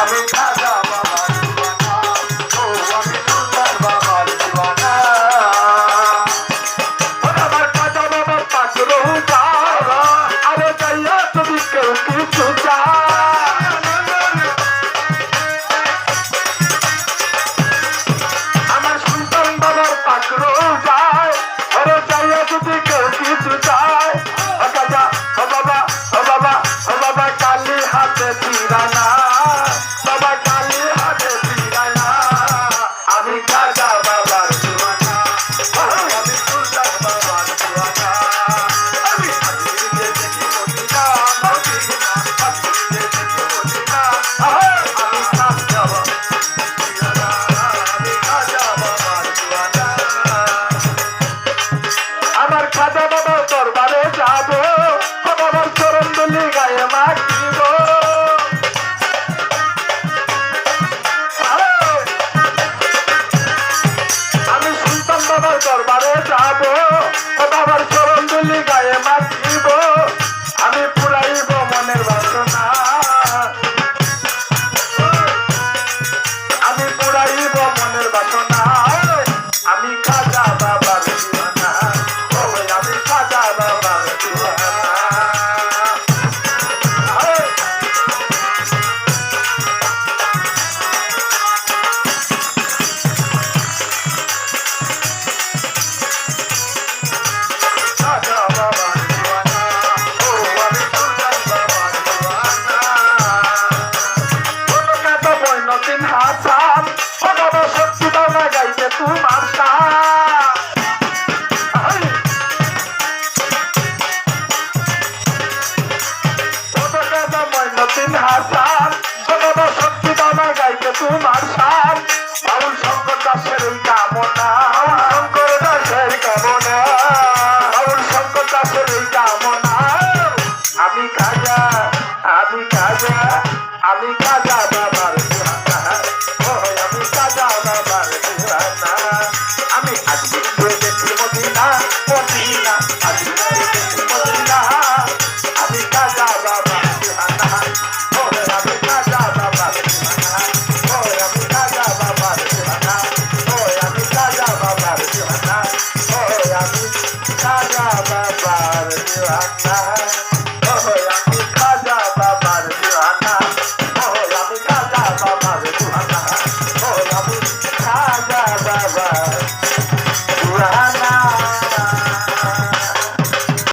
I'm in আমার চরণ দিল্লি হাসিন হাসান সকল শক্তি দানা গাইতে তোমার সার। বাউল শঙ্কর দাসের এই কামনা শঙ্কর দাসের কামনা। বাউল শঙ্কর দাসের এই কামনা, আমি খাজা আমি খাজা আমি খাজা বাবা। I'm not